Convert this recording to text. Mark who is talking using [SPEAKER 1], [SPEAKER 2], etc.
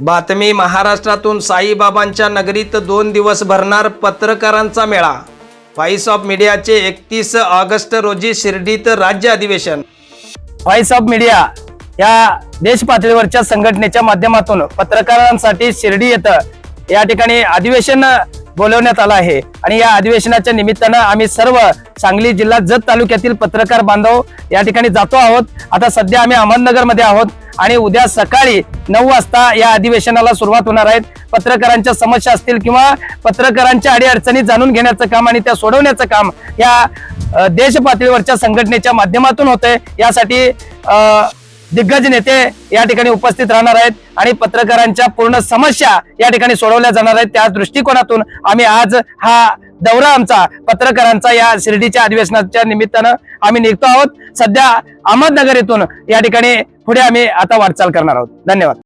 [SPEAKER 1] बातमी महाराष्ट्रातून साईबाबांच्या नगरीत दोन दिवस भरणार पत्रकारांचा मेळा. व्हॉइस ऑफ मीडियाचे एकतीस ऑगस्ट रोजी शिर्डीत राज्य अधिवेशन.
[SPEAKER 2] व्हॉइस ऑफ मीडिया या देश पातळीवरच्या संघटनेच्या माध्यमातून पत्रकारांसाठी शिर्डी येतं. या ठिकाणी अधिवेशन बोलवण्यात आलं आहे. आणि या अधिवेशनाच्या निमित्तानं आम्ही सर्व सांगली जिल्हा जत तालुक्यातील पत्रकार बांधव या ठिकाणी जातो आहोत. आता सध्या आम्ही अहमदनगरमध्ये आहोत. आणि उद्या सकाळी नऊ वाजता या अधिवेशनाला सुरुवात होणार आहेत पत्रकारांच्या समस्या असतील किंवा पत्रकारांच्या अडीअडचणी जाणून घेण्याचं काम आणि त्या सोडवण्याचं काम या देश पातळीवरच्या संघटनेच्या माध्यमातून होतंय. यासाठी दिग्गज नेते या ठिकाणी उपस्थित राहणार आहेत आणि पत्रकारांच्या पूर्ण समस्या या ठिकाणी सोडवल्या जाणार आहेत. त्या दृष्टिकोनातून आम्ही आज हा दौरा आमचा पत्रकारांचा या शिर्डीच्या अधिवेशनाच्या निमित्तानं आम्ही निघतो आहोत. सध्या अहमदनगर येथून या ठिकाणी पुढे आम्ही आता वाटचाल करणार आहोत. धन्यवाद.